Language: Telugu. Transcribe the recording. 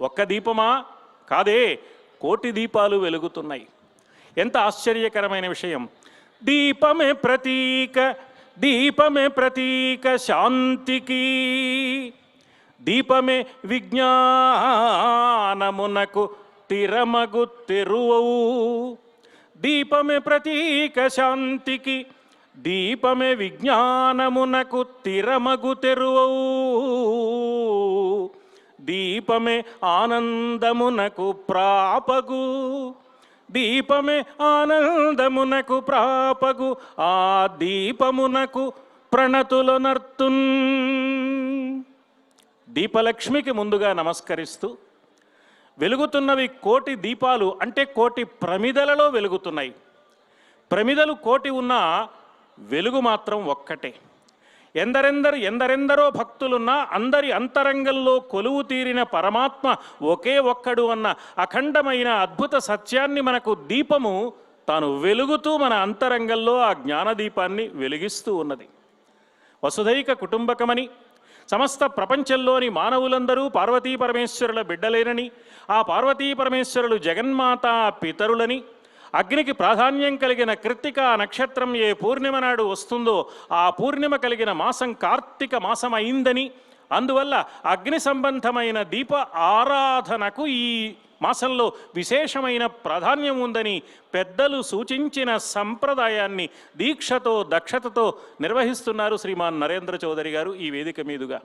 ఒక్క దీపమా? కాదే కోటి దీపాలు వెలుగుతున్నాయి. ఎంత ఆశ్చర్యకరమైన విషయం. దీపమే ప్రతీక దీపమే ప్రతీక శాంతికి. దీపమే విజ్ఞానమునకు తిరమగు తెరువవు. దీపమే ప్రతీక శాంతికి దీపమే విజ్ఞానమునకు తిరమగు తెరువవు. దీపమే ఆనందమునకు ప్రాపగు. దీపమే ఆనందమునకు ప్రాపగు. ఆ దీపమునకు ప్రణతులనర్తున్ దీపలక్ష్మికి ముందుగా నమస్కరిస్తూ వెలుగుతున్నవి కోటి దీపాలు అంటే కోటి ప్రమిదలలో వెలుగుతున్నాయి. ప్రమిదలు కోటి ఉన్నా వెలుగు మాత్రం ఒక్కటే. ఎందరెందరు ఎందరెందరో భక్తులున్నా అందరి అంతరంగంలో కొలువు తీరిన పరమాత్మ ఒకే ఒక్కడు అన్న అఖండమైన అద్భుత సత్యాన్ని మనకు దీపము తాను వెలుగుతూ మన అంతరంగంలో ఆ జ్ఞానదీపాన్ని వెలిగిస్తూ ఉన్నది. వసుధైక కుటుంబకమని సమస్త ప్రపంచంలోని మానవులందరూ పార్వతీ పరమేశ్వరుల బిడ్డలేనని ఆ పార్వతీ పరమేశ్వరులు జగన్మాత పితరులని అగ్నికి ప్రాధాన్యం కలిగిన కృత్తిక నక్షత్రం ఏ పూర్ణిమ నాడు వస్తుందో ఆ పూర్ణిమ కలిగిన మాసం కార్తీక మాసం అయిందని అందువల్ల అగ్ని సంబంధమైన దీప ఆరాధనకు ఈ మాసంలో విశేషమైన ప్రాధాన్యం ఉందని పెద్దలు సూచించిన సంప్రదాయాన్ని దీక్షతో దక్షతతో నిర్వహిస్తున్నారు శ్రీమాన్ నరేంద్ర చౌదరి గారు ఈ వేదిక మీదుగా.